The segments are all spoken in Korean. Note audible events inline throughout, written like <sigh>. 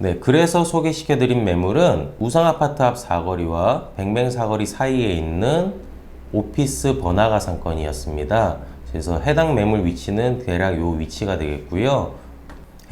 네, 그래서 소개시켜드린 매물은 우성아파트 앞 사거리와 뱅뱅 사거리 사이에 있는 오피스 번화가 상권이었습니다. 그래서 해당 매물 위치는 대략 요 위치가 되겠고요.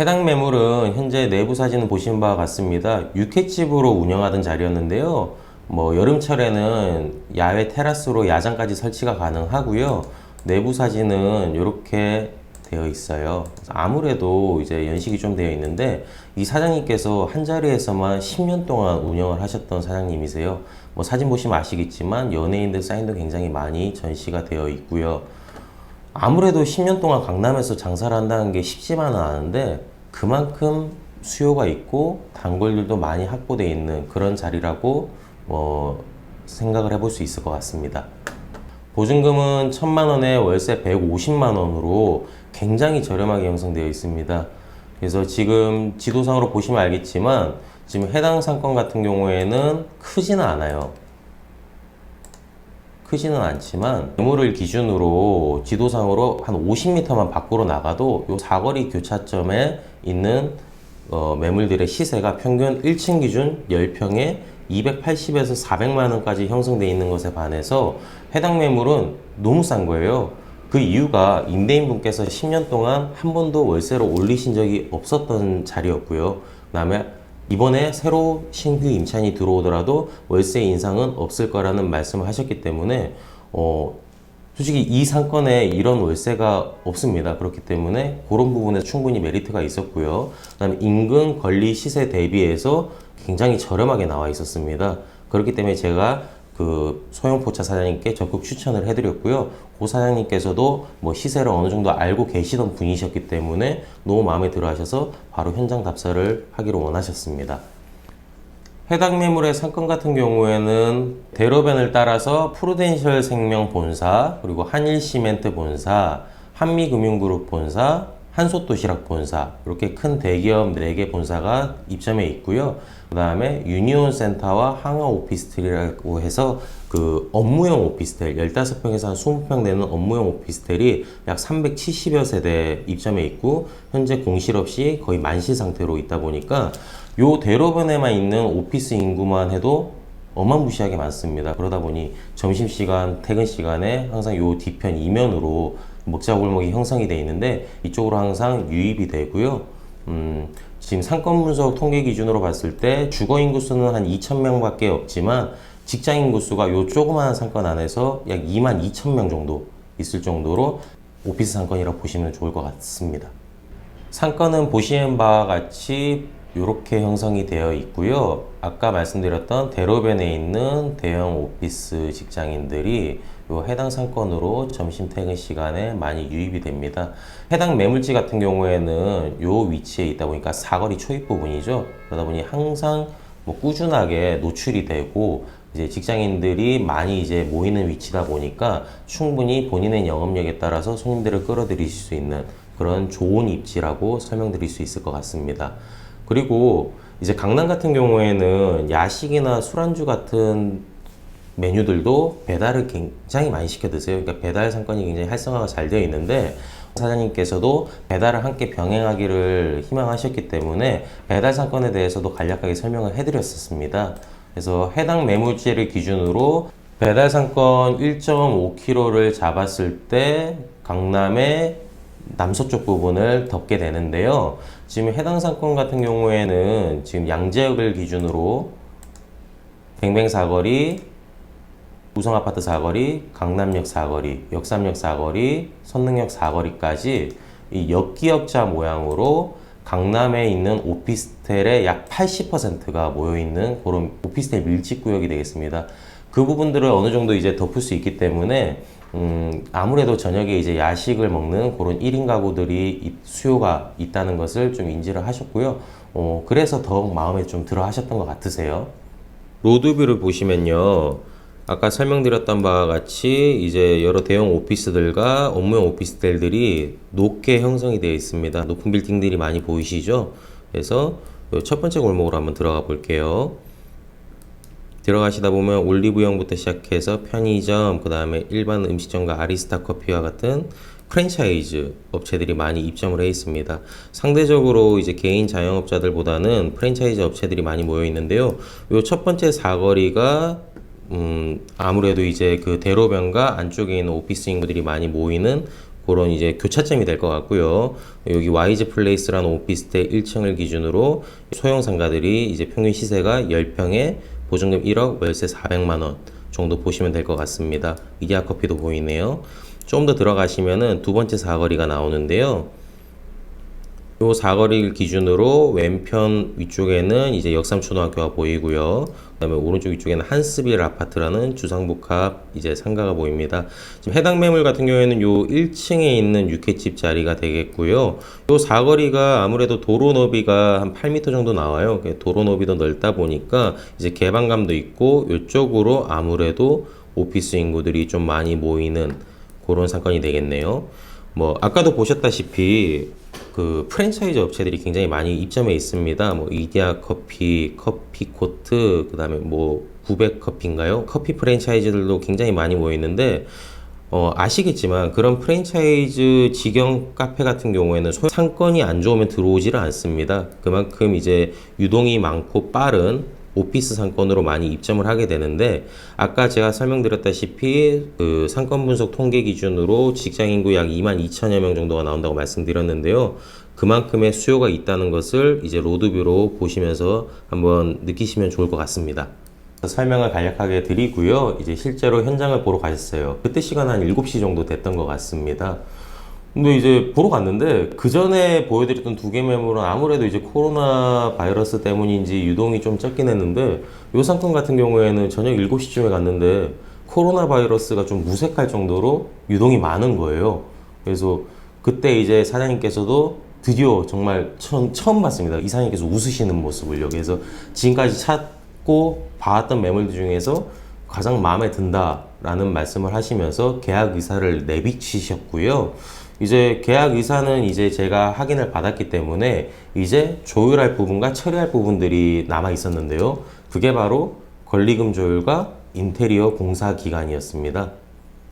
해당 매물은 현재 내부 사진을 보시는 바와 같습니다. 육회집으로 운영하던 자리였는데요. 뭐 여름철에는 야외 테라스로 야장까지 설치가 가능하고요. 내부 사진은 이렇게 되어 있어요. 아무래도 이제 연식이 좀 되어 있는데 이 사장님께서 한 자리에서만 10년 동안 운영을 하셨던 사장님이세요. 뭐 사진 보시면 아시겠지만 연예인들 사인도 굉장히 많이 전시가 되어 있고요. 아무래도 10년 동안 강남에서 장사를 한다는 게 쉽지만은 않은데 그만큼 수요가 있고 단골들도 많이 확보되어 있는 그런 자리라고 뭐 생각을 해볼 수 있을 것 같습니다. 보증금은 1000만 원에 월세 150만 원으로 굉장히 저렴하게 형성되어 있습니다. 그래서 지금 지도상으로 보시면 알겠지만 지금 해당 상권 같은 경우에는 크지는 않아요. 크지는 않지만 매물을 기준으로 지도상으로 한 50m만 밖으로 나가도 요 사거리 교차점에 있는 어, 매물들의 시세가 평균 1층 기준 10평에 280에서 400만 원까지 형성되어 있는 것에 반해서 해당 매물은 너무 싼 거예요. 그 이유가 임대인분께서 10년 동안 한 번도 월세를 올리신 적이 없었던 자리였고요. 그다음에 이번에 새로 신규 임차인이 들어오더라도 월세 인상은 없을 거라는 말씀을 하셨기 때문에 어 솔직히 이 상권에 이런 월세가 없습니다. 그렇기 때문에 그런 부분에 충분히 메리트가 있었고요. 그다음에 인근 권리 시세 대비해서 굉장히 저렴하게 나와 있었습니다. 그렇기 때문에 제가 그 소형 포차 사장님께 적극 추천을 해드렸고요. 고 사장님께서도 뭐 시세를 어느 정도 알고 계시던 분이셨기 때문에 너무 마음에 들어 하셔서 바로 현장 답사를 하기로 원하셨습니다. 해당 매물의 상권 같은 경우에는 대로변을 따라서 프루덴셜 생명 본사, 그리고 한일시멘트 본사, 한미금융그룹 본사, 한솥도시락 본사 이렇게 큰 대기업 4개 본사가 입점해 있고요. 그 다음에 유니온 센터와 항아 오피스텔이라고 해서 그 업무용 오피스텔 15평에서 한 20평 되는 업무용 오피스텔이 약 370여 세대 입점해 있고 현재 공실 없이 거의 만실 상태로 있다 보니까 요 대로변에만 있는 오피스 인구만 해도 어마무시하게 많습니다. 그러다 보니 점심시간, 퇴근 시간에 항상 요 뒤편 이면으로 먹자골목이 형성이 되어 있는데 이쪽으로 항상 유입이 되고요. 음, 지금 상권 분석 통계 기준으로 봤을 때 주거 인구 수는 한 2,000명밖에 없지만 직장 인구 수가 요 조그마한 상권 안에서 약 2만 2천 명 정도 있을 정도로 오피스 상권이라고 보시면 좋을 것 같습니다. 상권은 보시는 바와 같이 이렇게 형성이 되어 있고요. 아까 말씀드렸던 대로변에 있는 대형 오피스 직장인들이 요 해당 상권으로 점심 퇴근 시간에 많이 유입이 됩니다. 해당 매물지 같은 경우에는 요 위치에 있다 보니까 사거리 초입 부분이죠. 그러다 보니 항상 뭐 꾸준하게 노출이 되고 이제 직장인들이 많이 이제 모이는 위치다 보니까 충분히 본인의 영업력에 따라서 손님들을 끌어들이실 수 있는 그런 좋은 입지라고 설명드릴 수 있을 것 같습니다. 그리고 이제 강남 같은 경우에는 야식이나 술안주 같은 메뉴들도 배달을 굉장히 많이 시켜 드세요. 그러니까 배달 상권이 굉장히 활성화가 잘 되어 있는데 사장님께서도 배달을 함께 병행하기를 희망하셨기 때문에 배달 상권에 대해서도 간략하게 설명을 해드렸었습니다. 그래서 해당 매물지를 기준으로 배달 상권 1.5km를 잡았을 때 강남의 남서쪽 부분을 덮게 되는데요. 지금 해당 상권 같은 경우에는 지금 양재역을 기준으로 뱅뱅 사거리, 우성아파트 사거리, 강남역 사거리, 역삼역 사거리, 선능역 사거리까지 이 역기역자 모양으로 강남에 있는 오피스텔의 약 80%가 모여 있는 그런 오피스텔 밀집 구역이 되겠습니다. 그 부분들을 어느 정도 이제 덮을 수 있기 때문에 음, 아무래도 저녁에 이제 야식을 먹는 그런 1인 가구들이 이- 수요가 있다는 것을 좀 인지를 하셨고요. 어, 그래서 더욱 마음에 좀 들어 하셨던 것 같으세요. 로드뷰를 보시면요. 아까 설명드렸던 바와 같이 이제 여러 대형 오피스들과 업무용 오피스텔들이 높게 형성이 되어 있습니다. 높은 빌딩들이 많이 보이시죠? 그래서 요첫 번째 골목으로 한번 들어가 볼게요. 들어가시다 보면 올리브영부터 시작해서 편의점, 그 다음에 일반 음식점과 아리스타 커피와 같은 프랜차이즈 업체들이 많이 입점을 해 있습니다. 상대적으로 이제 개인 자영업자들보다는 프랜차이즈 업체들이 많이 모여 있는데요. 요첫 번째 사거리가 음, 아무래도 이제 그 대로변과 안쪽에 있는 오피스 인구들이 많이 모이는 그런 이제 교차점이 될 것 같고요. 여기 와이즈 플레이스라는 오피스텔 1층을 기준으로 소형 상가들이 이제 평균 시세가 10평에 보증금 1억, 월세 400만 원 정도 보시면 될 것 같습니다. 이디야 커피도 보이네요. 좀 더 들어가시면은 두 번째 사거리가 나오는데요. 요 사거리를 기준으로 왼편 위쪽에는 이제 역삼초등학교가 보이고요. 그다음에 오른쪽 위쪽에는 한스빌 아파트라는 주상복합 이제 상가가 보입니다. 지금 해당 매물 같은 경우에는 요 1층에 있는 육회집 자리가 되겠고요. 요 사거리가 아무래도 도로 너비가 한 8m 정도 나와요. 도로 너비도 넓다 보니까 이제 개방감도 있고 요쪽으로 아무래도 오피스 인구들이 좀 많이 모이는 그런 사건이 되겠네요. 뭐 아까도 보셨다시피 그 프랜차이즈 업체들이 굉장히 많이 입점해 있습니다. 뭐 이디야 커피, 커피 코트, 그다음에 뭐 900 커피인가요? 커피 프랜차이즈들도 굉장히 많이 모여 있는데 어, 아시겠지만 그런 프랜차이즈 직영 카페 같은 경우에는 소- 상권이 안 좋으면 들어오지를 않습니다. 그만큼 이제 유동이 많고 빠른 오피스 상권으로 많이 입점을 하게 되는데 아까 제가 설명드렸다시피 그 상권 분석 통계 기준으로 직장 인구 약 2만 2천여 명 정도가 나온다고 말씀드렸는데요. 그만큼의 수요가 있다는 것을 이제 로드뷰로 보시면서 한번 느끼시면 좋을 것 같습니다. 설명을 간략하게 드리고요. 이제 실제로 현장을 보러 가셨어요. 그때 시간 한 7시 정도 됐던 것 같습니다. 근데 이제 보러 갔는데 그 전에 보여드렸던 두 개 매물은 아무래도 이제 코로나 바이러스 때문인지 유동이 좀 적긴 했는데 요 상권 같은 경우에는 저녁 7시쯤에 갔는데 코로나 바이러스가 좀 무색할 정도로 유동이 많은 거예요. 그래서 그때 이제 사장님께서도 드디어 정말 처음, 처음 봤습니다. 이사장님께서 웃으시는 모습을요. 그래서 지금까지 찾고 봐왔던 매물들 중에서 가장 마음에 든다라는 말씀을 하시면서 계약 의사를 내비치셨고요. 이제 계약 의사는 이제 제가 확인을 받았기 때문에 이제 조율할 부분과 처리할 부분들이 남아 있었는데요. 그게 바로 권리금 조율과 인테리어 공사 기간이었습니다.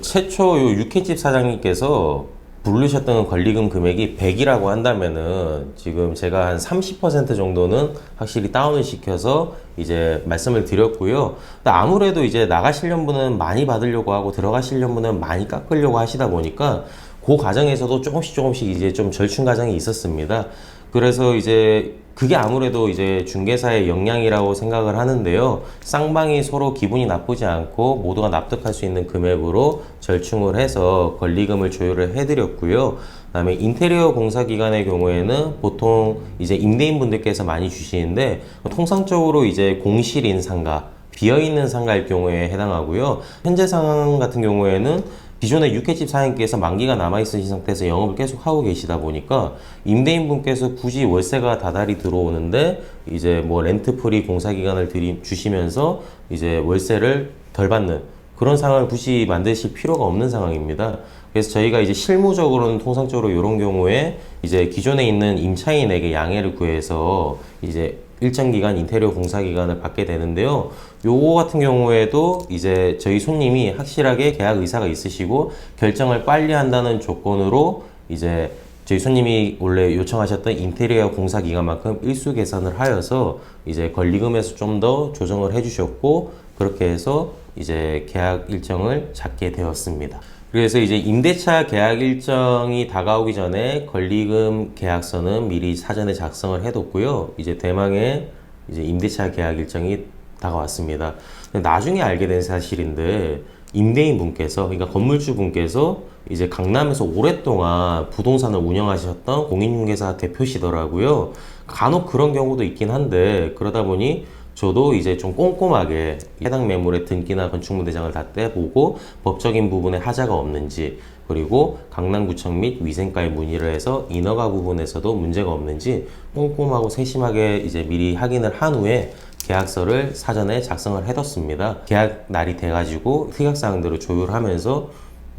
최초 요 육회집 사장님께서 부르셨던 권리금 금액이 100이라고 한다면은 지금 제가 한 30% 정도는 확실히 다운을 시켜서 이제 말씀을 드렸고요. 아무래도 이제 나가시려는 분은 많이 받으려고 하고 들어가시려는 분은 많이 깎으려고 하시다 보니까 그 과정에서도 조금씩 조금씩 이제 좀 절충 과정이 있었습니다. 그래서 이제 그게 아무래도 이제 중개사의 역량이라고 생각을 하는데요. 쌍방이 서로 기분이 나쁘지 않고 모두가 납득할 수 있는 금액으로 절충을 해서 권리금을 조율을 해드렸고요. 그다음에 인테리어 공사 기간의 경우에는 보통 이제 임대인 분들께서 많이 주시는데 통상적으로 이제 공실인 상가 비어 있는 상가일 경우에 해당하고요. 현재 상황 같은 경우에는 기존의 육회집 사장님께서 만기가 남아 있으신 상태에서 영업을 계속 하고 계시다 보니까 임대인 분께서 굳이 월세가 다달이 들어오는데 이제 뭐 렌트 프리 공사 기간을 드리 주시면서 이제 월세를 덜 받는 그런 상황을 굳이 만드실 필요가 없는 상황입니다. 그래서 저희가 이제 실무적으로는 통상적으로 이런 경우에 이제 기존에 있는 임차인에게 양해를 구해서 이제 일정 기간 인테리어 공사 기간을 받게 되는데요. 요거 같은 경우에도 이제 저희 손님이 확실하게 계약 의사가 있으시고 결정을 빨리 한다는 조건으로 이제 저희 손님이 원래 요청하셨던 인테리어 공사 기간만큼 일수 계산을 하여서 이제 권리금에서 좀 더 조정을 해주셨고 그렇게 해서 이제 계약 일정을 잡게 되었습니다. 그래서 이제 임대차 계약 일정이 다가오기 전에 권리금 계약서는 미리 사전에 작성을 해뒀고요. 이제 대망의 이제 임대차 계약 일정이 다가왔습니다. 나중에 알게 된 사실인데 임대인 분께서 그러니까 건물주 분께서 이제 강남에서 오랫동안 부동산을 운영하셨던 공인중개사 대표시더라고요. 간혹 그런 경우도 있긴 한데 그러다 보니 저도 이제 좀 꼼꼼하게 해당 매물의 등기나 건축물 대장을 다 떼보고 법적인 부분에 하자가 없는지 그리고 강남구청 및 위생과에 문의를 해서 인허가 부분에서도 문제가 없는지 꼼꼼하고 세심하게 이제 미리 확인을 한 후에 계약서를 사전에 작성을 해뒀습니다. 계약 날이 돼가지고 특약사항들을 조율하면서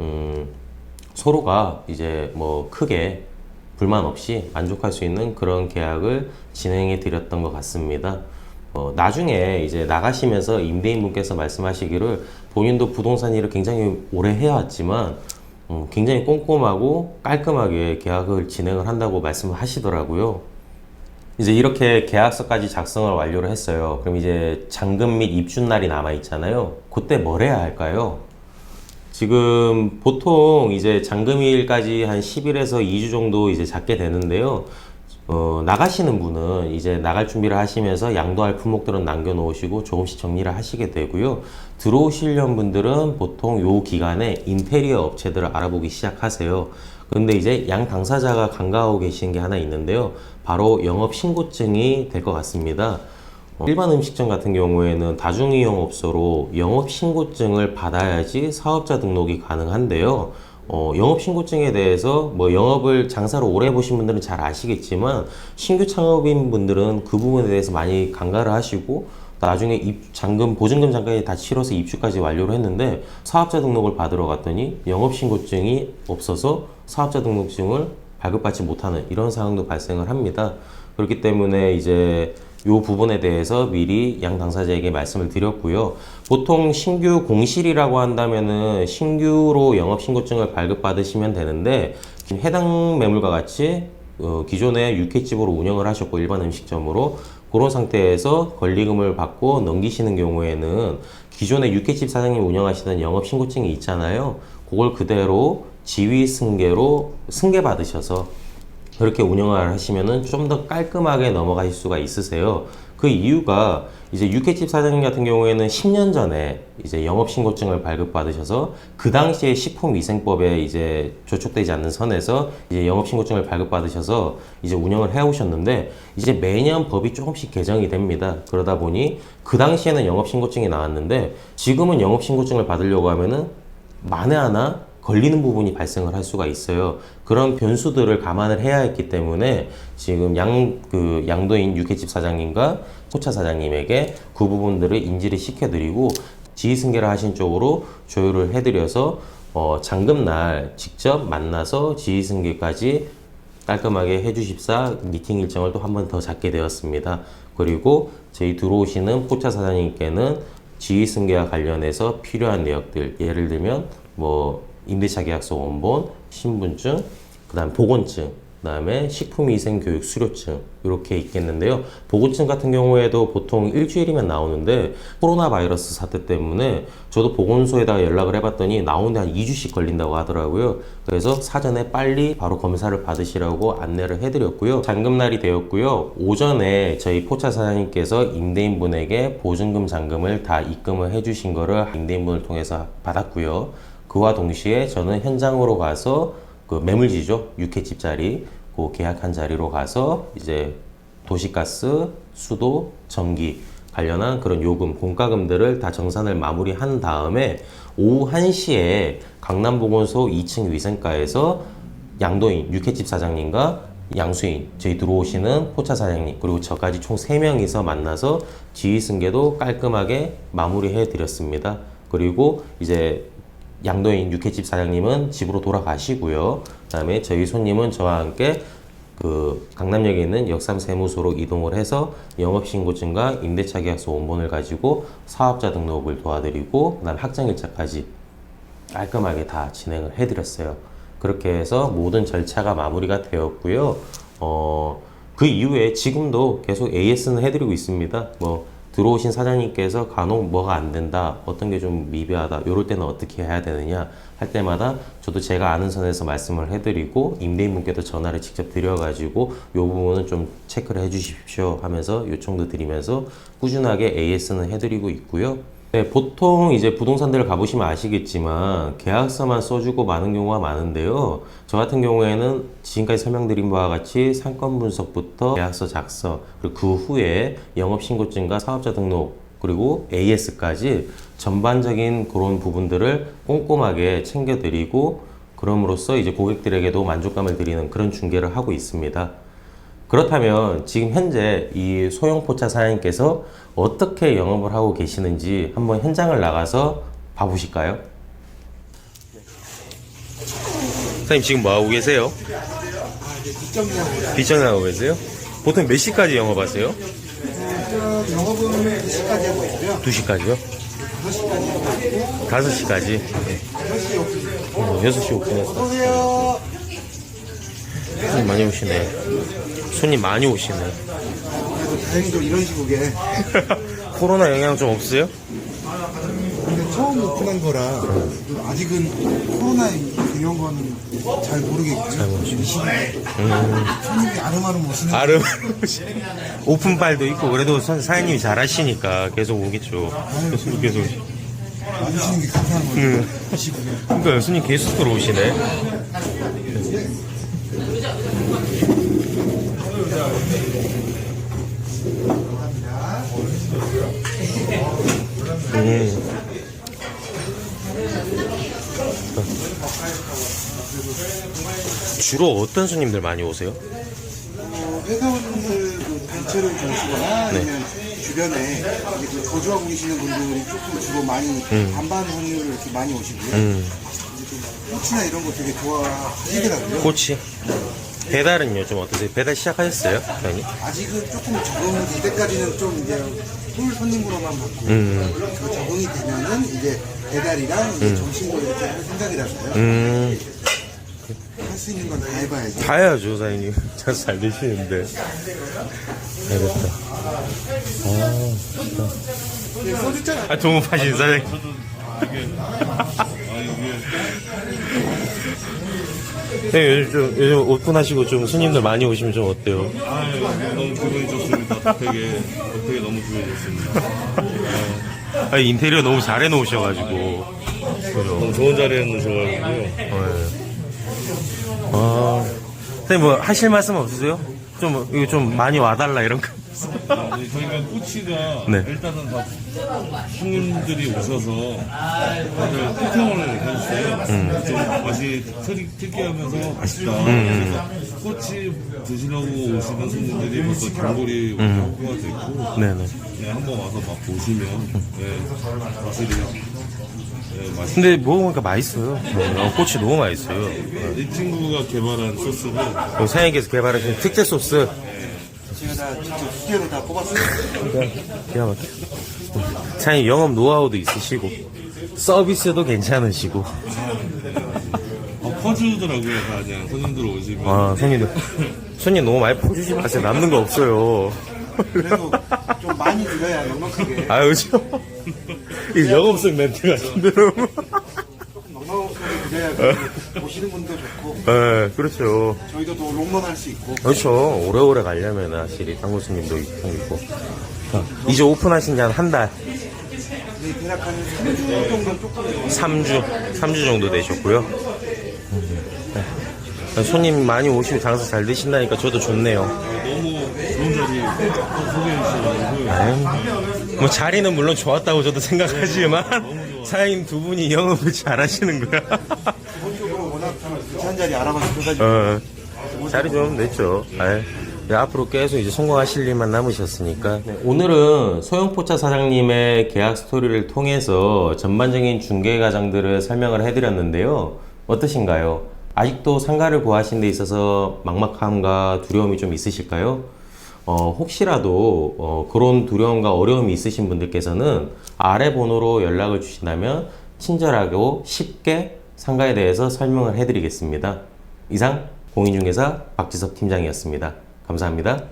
음, 서로가 이제 뭐 크게 불만 없이 만족할 수 있는 그런 계약을 진행해 드렸던 것 같습니다. 어, 나중에 이제 나가시면서 임대인 분께서 말씀하시기를 본인도 부동산 일을 굉장히 오래 해왔지만 음, 굉장히 꼼꼼하고 깔끔하게 계약을 진행을 한다고 말씀을 하시더라고요. 이제 이렇게 계약서까지 작성을 완료를 했어요. 그럼 이제 잔금 및 입주 날이 남아 있잖아요. 그때 뭘 해야 할까요? 지금 보통 이제 잔금일까지 한 10일에서 2주 정도 이제 잡게 되는데요. 어, 나가시는 분은 이제 나갈 준비를 하시면서 양도할 품목들은 남겨놓으시고 조금씩 정리를 하시게 되고요. 들어오시려는 분들은 보통 요 기간에 인테리어 업체들을 알아보기 시작하세요. 근데 이제 양 당사자가 간과하고 계신 게 하나 있는데요. 바로 영업 신고증이 될 것 같습니다. 어, 일반 음식점 같은 경우에는 다중이용 업소로 영업 신고증을 받아야지 사업자 등록이 가능한데요. 어, 영업신고증에 대해서 뭐 영업을 장사를 오래 해보신 분들은 잘 아시겠지만 신규 창업인 분들은 그 부분에 대해서 많이 간과를 하시고 나중에 입, 잔금, 보증금 잔금이 다 치러서 입주까지 완료를 했는데 사업자 등록을 받으러 갔더니 영업신고증이 없어서 사업자 등록증을 발급받지 못하는 이런 상황도 발생을 합니다. 그렇기 때문에 이제 요 부분에 대해서 미리 양 당사자에게 말씀을 드렸고요. 보통 신규 공실이라고 한다면은 신규로 영업신고증을 발급받으시면 되는데 해당 매물과 같이 어, 기존에 육회집으로 운영을 하셨고 일반 음식점으로 그런 상태에서 권리금을 받고 넘기시는 경우에는 기존에 육회집 사장님 운영하시던 영업신고증이 있잖아요. 그걸 그대로 지위 승계로 승계 받으셔서 그렇게 운영을 하시면은 좀 더 깔끔하게 넘어가실 수가 있으세요. 그 이유가 이제 육회집 사장님 같은 경우에는 10년 전에 이제 영업신고증을 발급받으셔서 그 당시에 식품위생법에 이제 저촉되지 않는 선에서 이제 영업신고증을 발급받으셔서 이제 운영을 해오셨는데 이제 매년 법이 조금씩 개정이 됩니다. 그러다 보니 그 당시에는 영업신고증이 나왔는데 지금은 영업신고증을 받으려고 하면은 만에 하나 걸리는 부분이 발생을 할 수가 있어요. 그런 변수들을 감안을 해야 했기 때문에 지금 양, 그 양도인 육회집 사장님과 포차 사장님에게 그 부분들을 인지를 시켜드리고 지휘승계를 하신 쪽으로 조율을 해드려서 어, 잔금날 직접 만나서 지휘승계까지 깔끔하게 해주십사 미팅 일정을 또 한 번 더 잡게 되었습니다. 그리고 저희 들어오시는 포차 사장님께는 지휘승계와 관련해서 필요한 내역들 예를 들면 뭐 임대차 계약서 원본, 신분증, 그다음 보건증, 그다음에 식품위생교육 수료증 이렇게 있겠는데요. 보건증 같은 경우에도 보통 일주일이면 나오는데 코로나 바이러스 사태 때문에 저도 보건소에다가 연락을 해봤더니 나오는데 한 2주씩 걸린다고 하더라고요. 그래서 사전에 빨리 바로 검사를 받으시라고 안내를 해드렸고요. 잔금날이 되었고요. 오전에 저희 포차 사장님께서 임대인분에게 보증금 잔금을 다 입금을 해주신 거를 임대인분을 통해서 받았고요. 그와 동시에 저는 현장으로 가서 그 매물지죠 육회집 자리 그 계약한 자리로 가서 이제 도시가스, 수도, 전기 관련한 그런 요금, 공과금들을 다 정산을 마무리한 다음에 오후 1시에 강남보건소 2층 위생과에서 양도인 육회집 사장님과 양수인 저희 들어오시는 포차 사장님 그리고 저까지 총 3명이서 만나서 지휘 승계도 깔끔하게 마무리해 드렸습니다. 그리고 이제 양도인 육회집 사장님은 집으로 돌아가시고요. 그다음에 저희 손님은 저와 함께 그 강남역에 있는 역삼 세무소로 이동을 해서 영업신고증과 임대차 계약서 원본을 가지고 사업자 등록을 도와드리고 그다음 확정일자까지 깔끔하게 다 진행을 해드렸어요. 그렇게 해서 모든 절차가 마무리가 되었고요. 어, 그 이후에 지금도 계속 AS는 해드리고 있습니다. 뭐 들어오신 사장님께서 간혹 뭐가 안 된다, 어떤 게 좀 미비하다, 이럴 때는 어떻게 해야 되느냐 할 때마다 저도 제가 아는 선에서 말씀을 해드리고 임대인분께도 전화를 직접 드려가지고 이 부분은 좀 체크를 해주십시오 하면서 요청도 드리면서 꾸준하게 AS는 해드리고 있고요. 네, 보통 이제 부동산들을 가보시면 아시겠지만 계약서만 써주고 많은 경우가 많은데요. 저 같은 경우에는 지금까지 설명드린 바와 같이 상권 분석부터 계약서 작성 그리고 그 후에 영업신고증과 사업자 등록 그리고 AS까지 전반적인 그런 부분들을 꼼꼼하게 챙겨드리고 그럼으로써 이제 고객들에게도 만족감을 드리는 그런 중개를 하고 있습니다. 그렇다면 지금 현재 이 소형 포차 사장님께서 어떻게 영업을 하고 계시는지 한번 현장을 나가서 봐보실까요? 사장님 지금 뭐 하고 계세요? 뒷정리하고 계세요? 보통 몇 시까지 영업하세요? 저 영업은 2시까지 하고 있고요. 2시까지요? 5시까지? 6시 오픈. 6시 오픈했어. 어서오세요. 손님 많이 오시네. 손님 많이 오시네. 그래도 다행히도 이런 시국에 <laughs> 코로나 영향 좀 없어요? 근데 처음 오픈한 거라 아직은 코로나 이런 거는 잘 모르겠고 잘 모르시고. 이 시국에 손님이 아름아름 오시는 <laughs> 아름 오픈빨도 있고 그래도 선- 사장님이 잘하시니까 계속 오겠죠. 계속 계속. 와주시는 게 감사한 거죠. 이 시국에. 그러니까 손님 계속 들어오시네. 음. 주로 어떤 손님들 많이 오세요? 어, 회사원들 그 단체로 주시거나 네. 아니면 주변에 이제 그 거주하고 계시는 분들이 조금 주로 많이 반반 확률로 이렇게 많이 오시고요. 음, 이제 좀 꽃이나 이런 거 되게 좋아하시더라고요. 꼬치. 배달은요 좀 어떠세요? 배달 시작하셨어요, 사장님? 아직은 조금 적응 이때까지는 좀 이제 홀 손님으로만 받고 음. 그 적응이 되면은 이제 배달이랑 이제 점심도 이렇게 할 생각이라서요. 음, 할 수 있는 건 다 해봐야지. 다 해야죠, 사장님. <laughs> 잘, 잘 되시는데. 알겠다. 네, 소주잔 아, 도움 파신 사장님. 네, 요즘 좀, 요즘 오픈하시고 좀 손님들 많이 오시면 좀 어때요? 아, 너무 기분이 좋습니다. 되게, 되게 너무 기분이 좋습니다. 아, 인테리어 너무 잘 해놓으셔가지고. 너무 좋은 자리에 놓으셔가지고요. 네. 아, 선생님 뭐 하실 말씀 없으세요? 좀, 이거 좀 많이 와달라 이런 거. 네, 저희가 꼬치가 네. 일단은 다 손님들이 오셔서 다들 평평을 해주세요. 좀 맛이 특, 특이하면서 맛있다. 그래서 꼬치 드시려고 오시는 손님들이 벌써 단골이 확보가 됐고 네네. 네, 한번 와서 맛 보시면 네, 확실히 네, 맛있 근데 먹어보니까 맛있어요. 어, 꽃이 너무 맛있어요. 이 친구가 개발한 소스를 어, 사장님께서 개발하신 특제 소스. 제가 다 직접 수제로 다 뽑았어요. 기가 막혀. 사장님 영업 노하우도 있으시고 서비스도 괜찮으시고. 어, 퍼주더라고요. 다 그냥. 손님들 오시면. 아 손님들. 손님 너무 많이 퍼주지 마세요 남는 거 없어요. 그래도 좀 많이 드려야 넉넉하게. 아유 저이 영업성 멘트가 힘들어 그 보시는 분도 좋고. 네 그렇죠. 저희도 또 롱런 할 수 있고. 그렇죠. 오래오래 가려면 확실히 한국 손님도 있고. 자, 이제 오픈하신 지 한 한 달. 네, 대략 한 3주 정도 조금 3주 3주 정도 되셨고요. 음, 네. 손님 많이 오시고 장사 잘 되신다니까 저도 좋네요. 너무 좋은 자리 소개해 주셔가지고. 아유, 뭐 자리는 물론 좋았다고 저도 생각하지만 사장님 두 분이 영업을 잘 하시는 거야. 기본적으로 워낙 좀 괜찮은 자리 알아봐서 어, 자리 좀 냈죠. 아유, 네, 앞으로 계속 이제 성공하실 일만 남으셨으니까. 네, 오늘은 소형포차 사장님의 계약 스토리를 통해서 전반적인 중개 과정들을 설명을 해드렸는데요. 어떠신가요? 아직도 상가를 구하신 데 있어서 막막함과 두려움이 좀 있으실까요? 어, 혹시라도 어, 그런 두려움과 어려움이 있으신 분들께서는 아래 번호로 연락을 주신다면 친절하고 쉽게 상가에 대해서 설명을 해드리겠습니다. 이상 공인중개사 박지석 팀장이었습니다. 감사합니다.